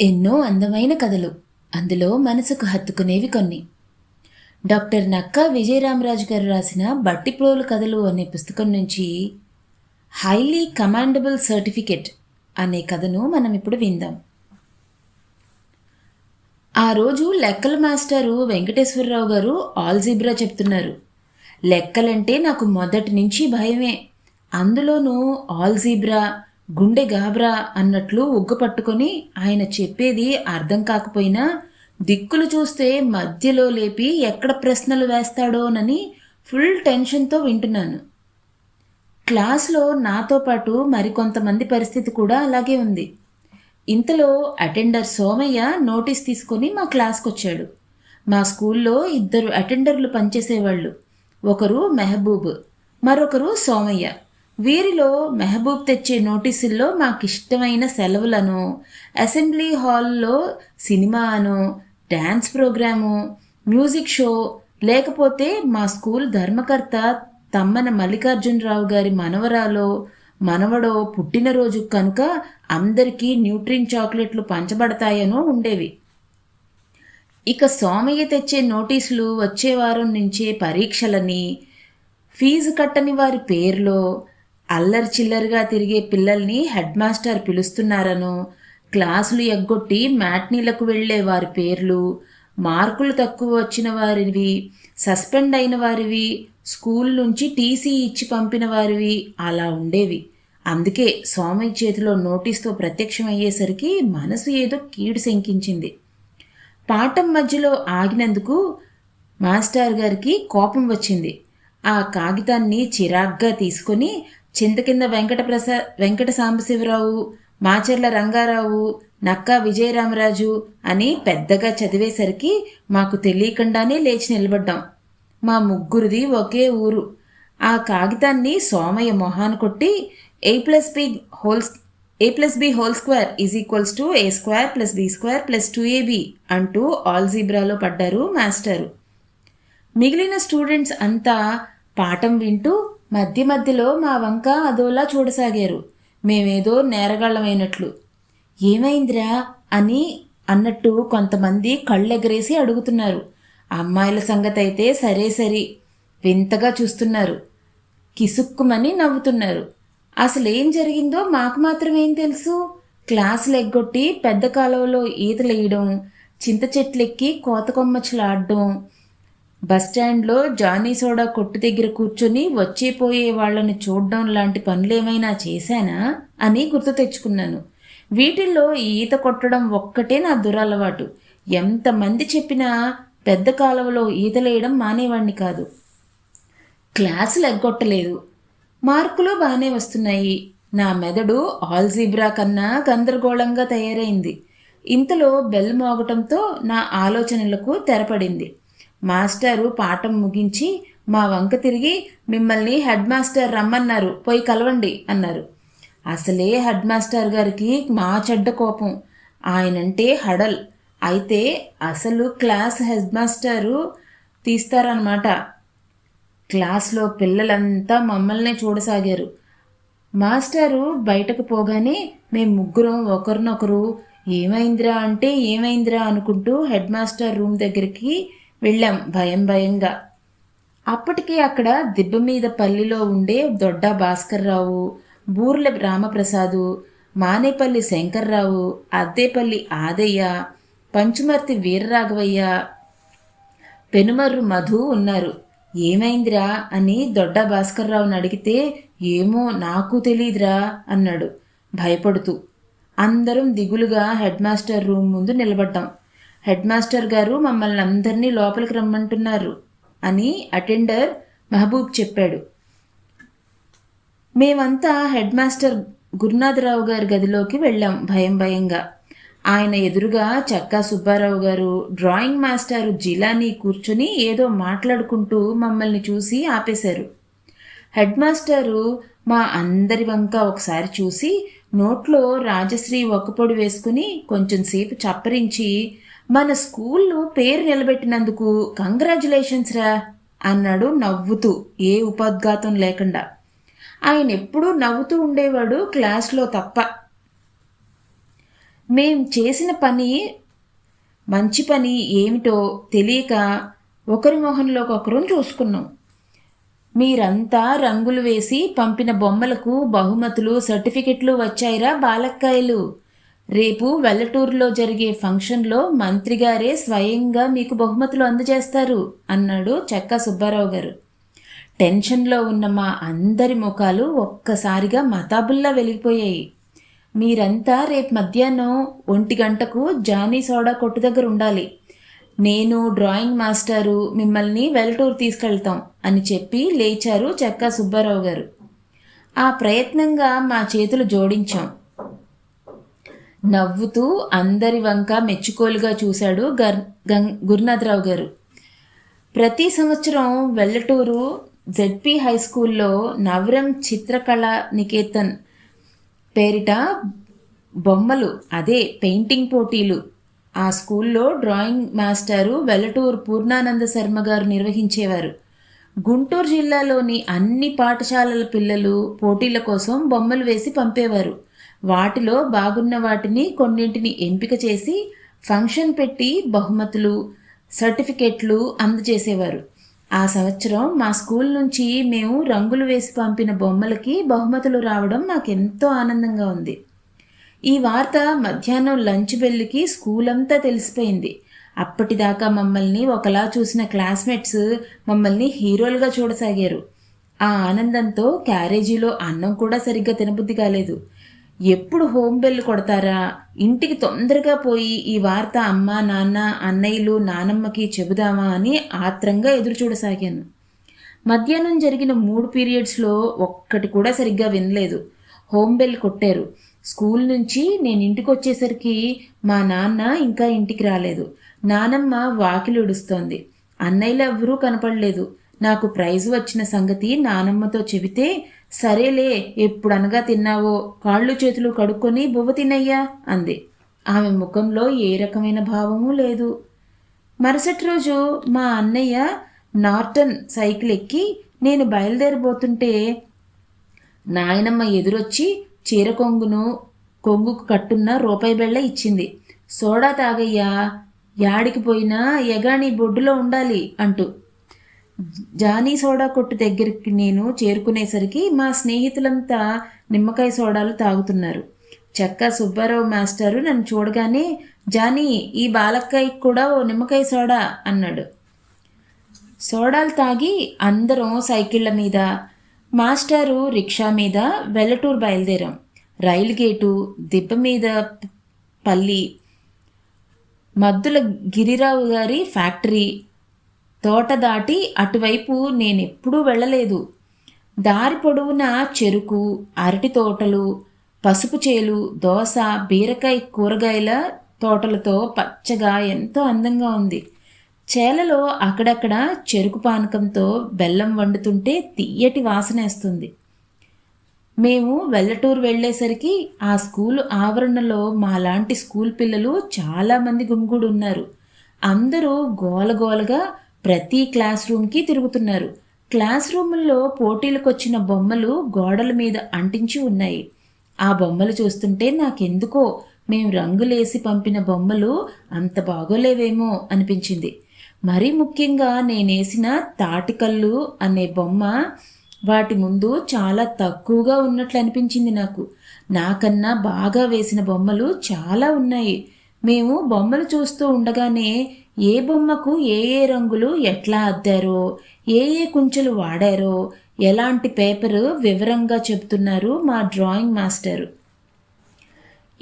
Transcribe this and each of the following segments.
ఎన్నో అందమైన కథలు. అందులో మనసుకు హత్తుకునేవి కొన్ని. డాక్టర్ నక్కా విజయరామరాజు గారు రాసిన బట్టిప్రోలు కథలు అనే పుస్తకం నుంచి హైలీ కమాండబుల్ సర్టిఫికెట్ అనే కథను మనం ఇప్పుడు విందాం. ఆ రోజు లెక్కల మాస్టారు వెంకటేశ్వరరావు గారు ఆల్జీబ్రా చెప్తున్నారు. లెక్కలంటే నాకు మొదటి నుంచి భయమే. అందులోనూ ఆల్జీబ్రా గుండె గాబ్రా అన్నట్లు ఉగ్గు పట్టుకొని ఆయన చెప్పేది అర్థం కాకపోయినా దిక్కులు చూస్తే మధ్యలో లేపి ఎక్కడ ప్రశ్నలు వేస్తాడోనని ఫుల్ టెన్షన్తో వింటున్నాను. క్లాస్లో నాతో పాటు మరికొంతమంది పరిస్థితి కూడా అలాగే ఉంది. ఇంతలో అటెండర్ సోమయ్య నోటీస్ తీసుకొని మా క్లాస్కి వచ్చాడు మా స్కూల్లో ఇద్దరు అటెండర్లు పనిచేసేవాళ్ళు. ఒకరు మెహబూబ్ మరొకరు సోమయ్య. వీరిలో మెహబూబ్ తెచ్చే నోటీసుల్లో మాకు ఇష్టమైన సెలవులను అసెంబ్లీ హాల్లో సినిమాను డ్యాన్స్ ప్రోగ్రాము మ్యూజిక్ షో లేకపోతే మా స్కూల్ ధర్మకర్త తమ్మన మల్లికార్జునరావు గారి మనవరాలో మనవడో పుట్టినరోజు కనుక అందరికీ న్యూట్రిన్ చాక్లెట్లు పంచబడతాయనో ఉండేవి. ఇక సోమయ్య తెచ్చే నోటీసులు వచ్చే వారం నుంచే పరీక్షలని ఫీజు కట్టని వారి పేర్లో అల్లరి చిల్లరిగా తిరిగే పిల్లల్ని హెడ్ మాస్టర్ పిలుస్తున్నారనో. క్లాసులు ఎగ్గొట్టి మ్యాట్నీలకు వెళ్ళే వారి పేర్లు మార్కులు తక్కువ వచ్చిన వారివి సస్పెండ్ అయిన వారివి స్కూల్ నుంచి టీసీ ఇచ్చి పంపిన వారివి అలా ఉండేవి. అందుకే సోమయ్య చేతిలో నోటీస్తో ప్రత్యక్షమయ్యేసరికి మనసు ఏదో కీడు శంకించింది. పాఠం మధ్యలో ఆగినందుకు మాస్టర్ గారికి కోపం వచ్చింది. ఆ కాగితాన్ని చిరాగ్గా తీసుకొని చింతకింద వెంకట వెంకట సాంబశివరావు మాచర్ల రంగారావు నక్కా విజయరామరాజు అని పెద్దగా చదివేసరికి మాకు తెలియకుండానే లేచి నిలబడ్డాం. మా ముగ్గురిది ఒకే ఊరు. ఆ కాగితాన్ని సోమయ్య మొహాన్ కొట్టి a plus b whole's a plus b whole square is equals to a square plus b square plus two ab అంటూ ఆల్జీబ్రాలో పడ్డారు మాస్టరు. మిగిలిన స్టూడెంట్స్ అంతా పాఠం వింటూ మధ్య మధ్యలో మా వంక అదోలా చూడసాగారు. మేమేదో నేరగాళ్ళమైనట్లు. ఏమైందిరా అని అన్నట్టు కొంతమంది కళ్ళెగరేసి అడుగుతున్నారు. అమ్మాయిల సంగతి అయితే సరే సరి వింతగా చూస్తున్నారు. కిసుక్కుమని నవ్వుతున్నారు. అసలు ఏం జరిగిందో మాకు మాత్రమేం తెలుసు. క్లాసులు ఎగ్గొట్టి పెద్ద కాలువలో ఈతలేయడం చింత చెట్లెక్కి కోత కొమ్మచ్చులు ఆడడం బస్టాండ్లో జానీ సోడా కొట్టు దగ్గర కూర్చొని వచ్చేపోయే వాళ్ళని చూడడం లాంటి పనులేమైనా చేశానా అని గుర్తు తెచ్చుకున్నాను. వీటిల్లో ఈత కొట్టడం ఒక్కటే నా దురలవాటు. ఎంతమంది చెప్పినా పెద్ద కాలువలో ఈతలేయడం మానేవాణ్ణి కాదు. క్లాసులు ఎగ్గొట్టలేదు మార్కులు బాగానే వస్తున్నాయి. నా మెదడు ఆల్జీబ్రా కన్నా గందరగోళంగా తయారైంది. ఇంతలో బెల్ మోగటంతో నా ఆలోచనలకు తెరపడింది. మాస్టారు పాఠం ముగించి మా వంక తిరిగి మిమ్మల్ని హెడ్ మాస్టర్ రమ్మన్నారు. పోయి కలవండి అన్నారు. అసలే హెడ్ మాస్టర్ గారికి మా చెడ్డ కోపం. ఆయనంటే హడల్. అయితే అసలు క్లాస్ హెడ్ మాస్టరు తీస్తారనమాట క్లాస్లో పిల్లలంతా మమ్మల్నే చూడసాగారు. మాస్టారు బయటకు పోగానే మేము ముగ్గురం ఒకరినొకరు ఏమైందిరా అంటే ఏమైందిరా అనుకుంటూ హెడ్ మాస్టర్ రూమ్ దగ్గరికి వెళ్ళాం భయం భయంగా. అప్పటికే అక్కడ దిబ్బ మీద పల్లిలో ఉండే దొడ్డ భాస్కర్రావు బూర్ల రామప్రసాదు మానేపల్లి శంకర్రావు అద్దేపల్లి ఆదయ్య పంచుమర్తి వీరరాఘవయ్య పెనుమర్రు మధు ఉన్నారు. ఏమైందిరా అని దొడ్డ భాస్కర్రావుని అడిగితే ఏమో నాకు తెలీదురా అన్నాడు. భయపడుతూ అందరం దిగులుగా హెడ్ మాస్టర్ రూమ్ ముందు నిలబడ్డాం. హెడ్ మాస్టర్ గారు మమ్మల్ని అందరినీ లోపలికి రమ్మంటున్నారు అని అటెండర్ మహబూబ్ చెప్పాడు. మేమంతా హెడ్ మాస్టర్ గురునాథరావు గారి గదిలోకి వెళ్ళాం భయం భయంగా. ఆయన ఎదురుగా చక్కా సుబ్బారావు గారు డ్రాయింగ్ మాస్టారు జిలానీ కూర్చుని ఏదో మాట్లాడుకుంటూ మమ్మల్ని చూసి ఆపేశారు. హెడ్ మాస్టారు మా అందరి వంక ఒకసారి చూసి నోట్లో రాజశ్రీ ఒక్కపొడి వేసుకుని కొంచెం సేపు చప్పరించి మన స్కూల్లో పేరు నిలబెట్టినందుకు కంగ్రాచులేషన్స్ రా అన్నాడు నవ్వుతూ ఏ ఉపోద్ఘాతం లేకుండా. ఆయన ఎప్పుడూ నవ్వుతూ ఉండేవాడు క్లాస్లో తప్ప. మేం చేసిన పని మంచి పని ఏమిటో తెలియక ఒకరి మొహంలోకి ఒకరు చూసుకున్నాం. మీరంతా రంగులు వేసి పంపిన బొమ్మలకు బహుమతులు సర్టిఫికెట్లు వచ్చాయిరా బాలక్కాయలు. రేపు వెల్లటూరులో జరిగే ఫంక్షన్లో మంత్రి గారే స్వయంగా మీకు బహుమతులు అందజేస్తారు అన్నాడు చెక్క సుబ్బారావు గారు. టెన్షన్లో ఉన్న మా అందరి ముఖాలు ఒక్కసారిగా మతాబుల్లా వెలిగిపోయాయి. మీరంతా రేపు మధ్యాహ్నం ఒంటి గంటకు జానీ సోడా కొట్టు దగ్గర ఉండాలి. నేను డ్రాయింగ్ మాస్టారు మిమ్మల్ని వెల్టూర్ తీసుకెళ్తాం అని చెప్పి లేచారు చెక్క సుబ్బారావు గారు. ఆ ప్రయత్నంగా మా చేతులు జోడించాం. నవ్వుతూ అందరి వంక మెచ్చుకోలుగా చూశాడు గర్ గం గురునాథరావు గారు. ప్రతి సంవత్సరం వెల్లటూరు జెడ్పీ హై స్కూల్లో నవరం చిత్రకళా నికేతన్ పేరిట బొమ్మలు అదే పెయింటింగ్ పోటీలు. ఆ స్కూల్లో డ్రాయింగ్ మాస్టారు వెల్లటూరు పూర్ణానంద శర్మ గారు నిర్వహించేవారు. గుంటూరు జిల్లాలోని అన్ని పాఠశాలల పిల్లలు పోటీల కోసం బొమ్మలు వేసి పంపేవారు. వాటిలో బాగున్న వాటిని కొన్నింటిని ఎంపిక చేసి ఫంక్షన్ పెట్టి బహుమతులు సర్టిఫికెట్లు అందజేసేవారు. ఆ సంవత్సరం మా స్కూల్ నుంచి మేము రంగులు వేసి పంపిన బొమ్మలకి బహుమతులు రావడం మాకెంతో ఆనందంగా ఉంది. ఈ వార్త మధ్యాహ్నం లంచ్ బెల్లికి స్కూల్ అంతా తెలిసిపోయింది. అప్పటిదాకా మమ్మల్ని ఒకలా చూసిన క్లాస్మేట్స్ మమ్మల్ని హీరోలుగా చూడసాగారు. ఆ ఆనందంతో క్యారేజీలో అన్నం కూడా సరిగ్గా తినబుద్ధి కాలేదు. ఎప్పుడు హోమ్ బెల్ కొడతారా? ఇంటికి తొందరగా పోయి ఈ వార్త అమ్మ నాన్న అన్నయ్యలు నానమ్మకి చెబుదామా అని ఆత్రంగా ఎదురు చూడసాగాను మధ్యాహ్నం జరిగిన మూడు పీరియడ్స్లో ఒక్కటి కూడా సరిగ్గా వినలేదు. హోమ్ బెల్ కొట్టారు. స్కూల్ నుంచి నేను ఇంటికి వచ్చేసరికి మా నాన్న ఇంకా ఇంటికి రాలేదు. నానమ్మ వాకిలి ఉడుస్తోంది అన్నయ్యలు ఎవ్వరూ కనపడలేదు. నాకు ప్రైజ్ వచ్చిన సంగతి నానమ్మతో చెబితే సరేలే ఎప్పుడనగా తిన్నావో? కాళ్ళు చేతులు కడుక్కొని బువ్వ తినయ్యా అంది. ఆమె ముఖంలో ఏ రకమైన భావము లేదు. మరుసటి రోజు మా అన్నయ్య నార్టన్ సైకిల్ ఎక్కి నేను బయలుదేరిపోతుంటే నాయనమ్మ ఎదురొచ్చి చీర కొంగును కొంగుకు కట్టున్న రూపాయి బెళ్ళ ఇచ్చింది. సోడా తాగయ్యా యాడికి పోయినా ఎగాని బొడ్డులో ఉండాలి అంటూ జానీ సోడా కొట్టు దగ్గరికి నేను చేరుకునేసరికి మా స్నేహితులంతా నిమ్మకాయ సోడాలు తాగుతున్నారు. చెక్క సుబ్బారావు మాస్టారు నన్ను చూడగానే జానీ ఈ బాలక్కాయ కూడా ఓ నిమ్మకాయ సోడా అన్నాడు. సోడాలు తాగి అందరం సైకిళ్ళ మీద మాస్టారు రిక్షా మీద వెల్లటూరు బయలుదేరాం. రైలు గేటు దిబ్బ మీద పల్లి మద్దుల గిరిరావు గారి ఫ్యాక్టరీ తోట దాటి అటువైపు నేనెప్పుడూ వెళ్ళలేదు. దారి పొడవునా చెరుకు అరటి తోటలు పసుపు చేలు దోస బీరకాయ కూరగాయల తోటలతో పచ్చగా ఎంతో అందంగా ఉంది. చేలలో అక్కడక్కడ చెరుకు పానకంతో బెల్లం వండుతుంటే తీయటి వాసనేస్తుంది మేము వెల్లటూరు వెళ్ళేసరికి ఆ స్కూలు ఆవరణలో మాలాంటి స్కూల్ పిల్లలు చాలామంది గుమిగూడు ఉన్నారు. అందరూ గోలగోలగా ప్రతి క్లాస్ రూమ్కి తిరుగుతున్నారు. క్లాస్ రూముల్లో పోటీలకు వచ్చిన బొమ్మలు గోడల మీద అంటించి ఉన్నాయి. ఆ బొమ్మలు చూస్తుంటే నాకెందుకో మేము రంగులేసి పంపిన బొమ్మలు అంత బాగోలేవేమో అనిపించింది. మరీ ముఖ్యంగా నేనేసిన తాటికల్లు అనే బొమ్మ వాటి ముందు చాలా తక్కువగా ఉన్నట్లు అనిపించింది నాకు. నాకన్నా బాగా వేసిన బొమ్మలు చాలా ఉన్నాయి. మేము బొమ్మలు చూస్తూ ఉండగానే ఏ బొమ్మకు ఏ ఏ రంగులు ఎట్లా అద్దారో ఏ ఏ కుంచెలు వాడారో ఎలాంటి పేపరు వివరంగా చెప్తున్నారు మా డ్రాయింగ్ మాస్టరు.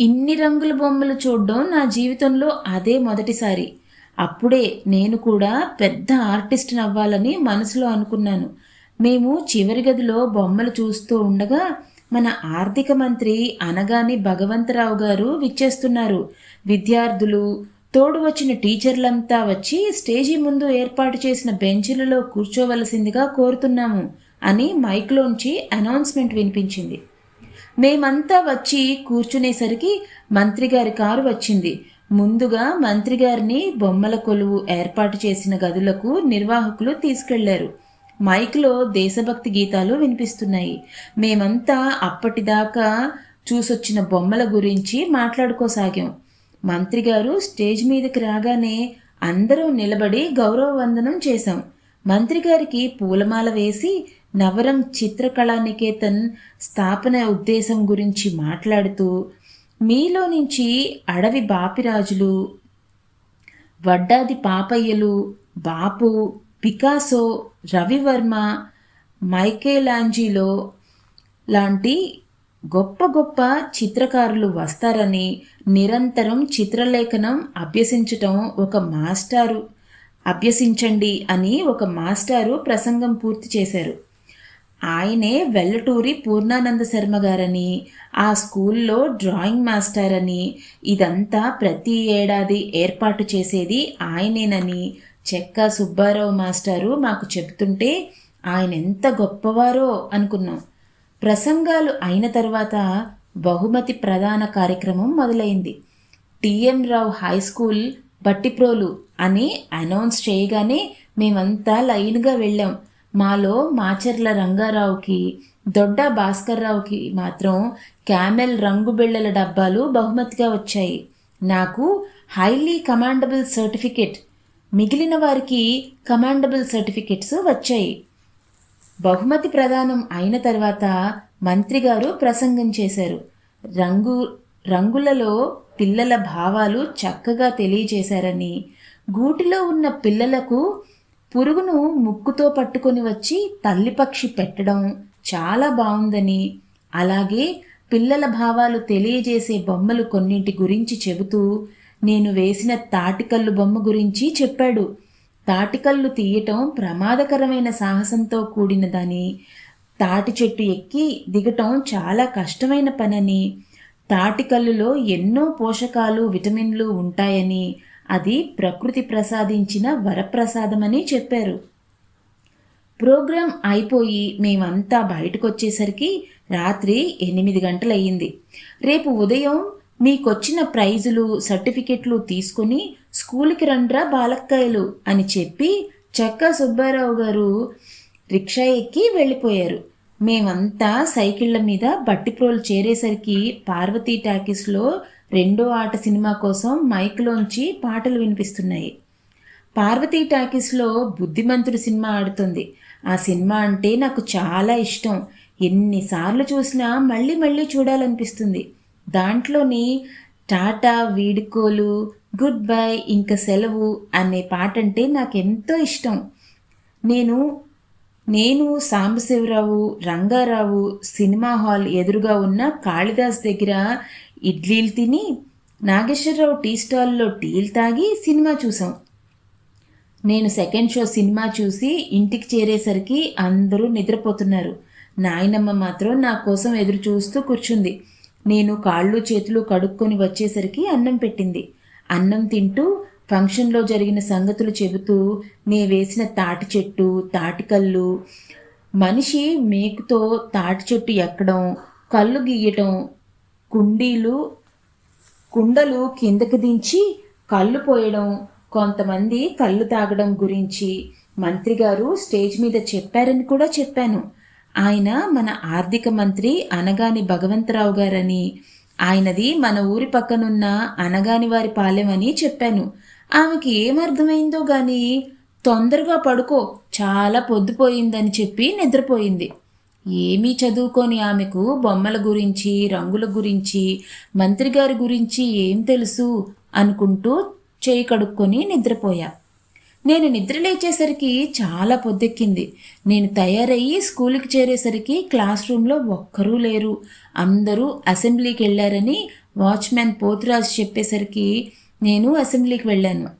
ఇన్ని రంగుల బొమ్మలు చూడడం నా జీవితంలో అదే మొదటిసారి. అప్పుడే నేను కూడా పెద్ద ఆర్టిస్ట్ అవ్వాలని మనసులో అనుకున్నాను. మేము చివరి గదిలో బొమ్మలు చూస్తూ ఉండగా మన ఆర్థిక మంత్రి అనగాని భగవంతరావు గారు విచ్చేస్తున్నారు. విద్యార్థులు తోడు వచ్చిన టీచర్లంతా వచ్చి స్టేజీ ముందు ఏర్పాటు చేసిన బెంచులలో కూర్చోవలసిందిగా కోరుతున్నాము అని మైక్లోంచి అనౌన్స్మెంట్ వినిపించింది. మేమంతా వచ్చి కూర్చునేసరికి మంత్రి గారి కారు వచ్చింది. ముందుగా మంత్రి గారిని బొమ్మల కొలువు ఏర్పాటు చేసిన గదులకు నిర్వాహకులు తీసుకెళ్ళారు. మైక్లో దేశభక్తి గీతాలు వినిపిస్తున్నాయి. మేమంతా అప్పటిదాకా చూసొచ్చిన బొమ్మల గురించి మాట్లాడుకోసాగాం. మంత్రి గారు స్టేజ్ మీదకి రాగానే అందరం నిలబడి గౌరవ వందనం చేశాం. మంత్రి గారికి పూలమాల వేసి నవరం చిత్రకళా నికేతన్ స్థాపన ఉద్దేశం గురించి మాట్లాడుతూ మీలో నుంచి అడవి బాపిరాజులు వడ్డాది పాపయ్యలు బాపు పికాసో రవివర్మ మైకేలాంజీలో లాంటి గొప్ప గొప్ప చిత్రకారులు వస్తారని నిరంతరం చిత్రలేఖనం అభ్యసించటం ఒక మాస్టారు. అభ్యసించండి అని ఒక మాస్టారు ప్రసంగం పూర్తి చేశారు. ఆయనే వెల్లటూరి పూర్ణానంద శర్మ గారని ఆ స్కూల్లో డ్రాయింగ్ మాస్టర్ అని ఇదంతా ప్రతి ఏడాది ఏర్పాటు చేసేది ఆయనేనని చెక్క సుబ్బారావు మాస్టారు మాకు చెబుతుంటే ఆయన ఎంత గొప్పవారో అనుకున్నాం. ప్రసంగాలు అయిన తర్వాత బహుమతి ప్రధాన కార్యక్రమం మొదలైంది. TM Rao high school Battiprolu అని అనౌన్స్ చేయగానే మేమంతా లైన్గా వెళ్ళాం. మాలో మాచర్ల రంగారావుకి దొడ్డ భాస్కర్రావుకి మాత్రం క్యామెల్ రంగు బిళ్ళల డబ్బాలు బహుమతిగా వచ్చాయి. నాకు హైలీ కమాండబుల్ సర్టిఫికెట్ మిగిలిన వారికి కమాండబుల్ సర్టిఫికెట్స్ వచ్చాయి. బహుమతి ప్రదానం అయిన తర్వాత మంత్రి గారు ప్రసంగం చేశారు. రంగు రంగులలో పిల్లల భావాలు చక్కగా తెలియజేశారని గూటిలో ఉన్న పిల్లలకు పురుగును ముక్కుతో పట్టుకొని వచ్చి తల్లిపక్షి పెట్టడం చాలా బాగుందని అలాగే పిల్లల భావాలు తెలియజేసే బొమ్మలు కొన్నింటి గురించి చెబుతూ నేను వేసిన తాటికల్లు బొమ్మ గురించి చెప్పాడు. తాటికల్లు తీయటం ప్రమాదకరమైన సాహసంతో కూడినదని తాటి చెట్టు ఎక్కి దిగటం చాలా కష్టమైన పనని తాటికల్లులో ఎన్నో పోషకాలు విటమిన్లు ఉంటాయని అది ప్రకృతి ప్రసాదించిన వరప్రసాదమని చెప్పారు. ప్రోగ్రాం అయిపోయి మేమంతా బయటకు వచ్చేసరికి రాత్రి ఎనిమిది గంటలయ్యింది. రేపు ఉదయం మీకొచ్చిన ప్రైజులు సర్టిఫికెట్లు తీసుకుని స్కూల్కి రండ్రా బాలక్కాయలు అని చెప్పి చెక్క సుబ్బారావు గారు రిక్షా ఎక్కి వెళ్ళిపోయారు. మేమంతా సైకిళ్ళ మీద బట్టిప్రోలు చేరేసరికి పార్వతీ టాకీస్లో రెండో ఆట సినిమా కోసం మైక్లోంచి పాటలు వినిపిస్తున్నాయి. పార్వతీ టాకీస్లో బుద్ధిమంతుడు సినిమా ఆడుతుంది. ఆ సినిమా అంటే నాకు చాలా ఇష్టం. ఎన్నిసార్లు చూసినా మళ్ళీ మళ్ళీ చూడాలనిపిస్తుంది. దాంట్లోని టాటా వీడుకోలు గుడ్ బై ఇంకా సెలవు అనే పాట అంటే నాకు ఎంతో ఇష్టం. నేను నేను సాంబశివరావు రంగారావు సినిమా హాల్ ఎదురుగా ఉన్న కాళిదాస్ దగ్గర ఇడ్లీలు తిని నాగేశ్వరరావు టీ స్టాల్లో టీలు తాగి సినిమా చూసాం నేను సెకండ్ షో సినిమా చూసి ఇంటికి చేరేసరికి అందరూ నిద్రపోతున్నారు. నాయనమ్మ మాత్రం నా కోసం ఎదురు చూస్తూ కూర్చుంది. నేను కాళ్ళు చేతులు కడుక్కొని వచ్చేసరికి అన్నం పెట్టింది. అన్నం తింటూ ఫంక్షన్లో జరిగిన సంగతులు చెబుతూ నే వేసిన తాటి చెట్టు తాటికల్లు మనిషి మేకుతో తాటి చెట్టు ఎక్కడం కళ్ళు గీయటం కుండీలు కుండలు కిందకి దించి కళ్ళు పోయడం కొంతమంది కళ్ళు తాగడం గురించి మంత్రి గారు స్టేజ్ మీద చెప్పారని కూడా చెప్పాను. ఆయన మన ఆర్థిక మంత్రి అనగాని భగవంతరావు గారని ఆయనది మన ఊరి పక్కనున్న అనగాని వారి పాలెం అని చెప్పాను. ఆమెకి ఏమర్థమైందో గాని తొందరగా పడుకో చాలా పొద్దుపోయిందని చెప్పి నిద్రపోయింది. ఏమీ చదువుకొని ఆమెకు బొమ్మల గురించి రంగుల గురించి మంత్రి గారి గురించి ఏం తెలుసు అనుకుంటూ చేయి కడుక్కొని నిద్రపోయా. నేను నిద్ర లేచేసరికి చాలా పొద్దెక్కింది. నేను తయారయ్యి స్కూల్కి చేరేసరికి క్లాస్ రూమ్లో ఒక్కరూ లేరు. అందరూ అసెంబ్లీకి వెళ్ళారని వాచ్మ్యాన్ పోతురాజు చెప్పేసరికి నేను అసెంబ్లీకి వెళ్ళాను.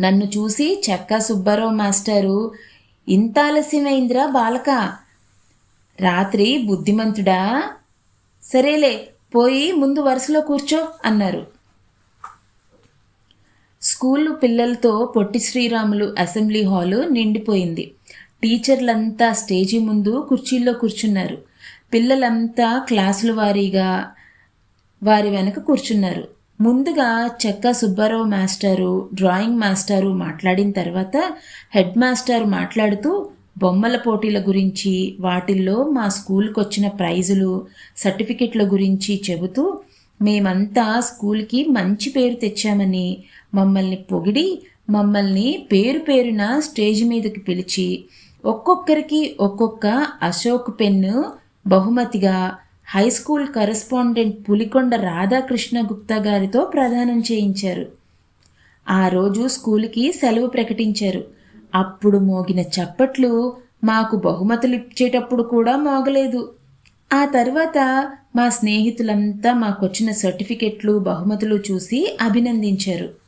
నన్ను చూసి చెక్క సుబ్బారావు మాస్టారు ఇంత ఆలస్యమైందిరా బాలక? రాత్రి బుద్ధిమంతుడా? సరేలే పోయి ముందు వరుసలో కూర్చో అన్నారు. స్కూలు పిల్లలతో పొట్టి శ్రీరాములు అసెంబ్లీ హాలు నిండిపోయింది. టీచర్లంతా స్టేజీ ముందు కుర్చీల్లో కూర్చున్నారు. పిల్లలంతా క్లాసుల వారీగా వారి వెనక కూర్చున్నారు. ముందుగా చెక్క సుబ్బారావు మాస్టారు డ్రాయింగ్ మాస్టారు మాట్లాడిన తర్వాత హెడ్ మాస్టర్ మాట్లాడుతూ బొమ్మల పోటీల గురించి వాటిల్లో మా స్కూల్కి వచ్చిన ప్రైజులు సర్టిఫికెట్ల గురించి చెబుతూ మేమంతా స్కూల్కి మంచి పేరు తెచ్చామని మమ్మల్ని పొగిడి మమ్మల్ని పేరు పేరున స్టేజ్ మీదకి పిలిచి ఒక్కొక్కరికి ఒక్కొక్క అశోక్ పెన్ను బహుమతిగా high school correspondent Pulikonda Radhakrishna Gupta గారితో ప్రదానం చేయించారు. ఆ రోజు స్కూల్కి సెలవు ప్రకటించారు. అప్పుడు మోగిన చప్పట్లు మాకు బహుమతులు ఇచ్చేటప్పుడు కూడా మోగలేదు. ఆ తర్వాత మా స్నేహితులంతా మాకొచ్చిన సర్టిఫికెట్లు బహుమతులు చూసి అభినందించారు.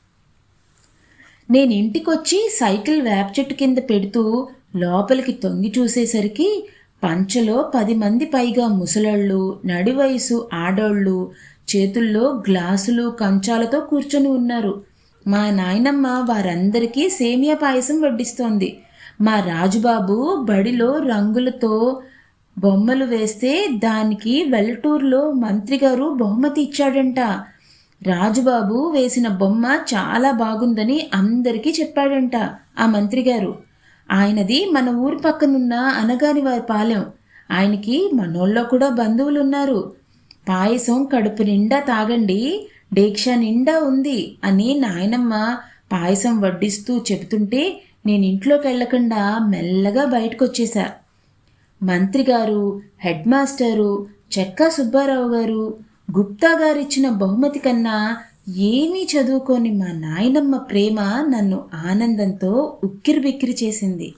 నేను ఇంటికొచ్చి సైకిల్ వేప చెట్టు కింద పెడుతూ లోపలికి తొంగి చూసేసరికి పంచలో పది మంది పైగా ముసలాళ్ళు నడి వయసు ఆడోళ్ళు చేతుల్లో గ్లాసులు కంచాలతో కూర్చొని ఉన్నారు. మా నాయనమ్మ వారందరికీ సేమియా పాయసం వడ్డిస్తోంది. మా రాజుబాబు బడిలో రంగులతో బొమ్మలు వేస్తే దానికి వెల్లటూరులో మంత్రి గారు బహుమతి ఇచ్చాడంట. రాజుబాబు వేసిన బొమ్మ చాలా బాగుందని అందరికీ చెప్పాడంట ఆ మంత్రి గారు ఆయనది మన ఊరి పక్కనున్న అనగాని వారి పాలెం. ఆయనకి మనోళ్ళలో కూడా బంధువులు ఉన్నారు పాయసం కడుపు నిండా తాగండి డీక్ష నిండా ఉంది అని నాయనమ్మ పాయసం వడ్డిస్తూ చెబుతుంటే నేను ఇంట్లోకి వెళ్ళకుండా మెల్లగా బయటకొచ్చేశా మంత్రి గారు హెడ్ మాస్టరు చెక్కా సుబ్బారావు గారు గుప్తా గారిచ్చిన బహుమతి కన్నా ఏమీ చదువుకోని మా నాయనమ్మ ప్రేమ నన్ను ఆనందంతో ఉక్కిరిబిక్కిరి చేసింది.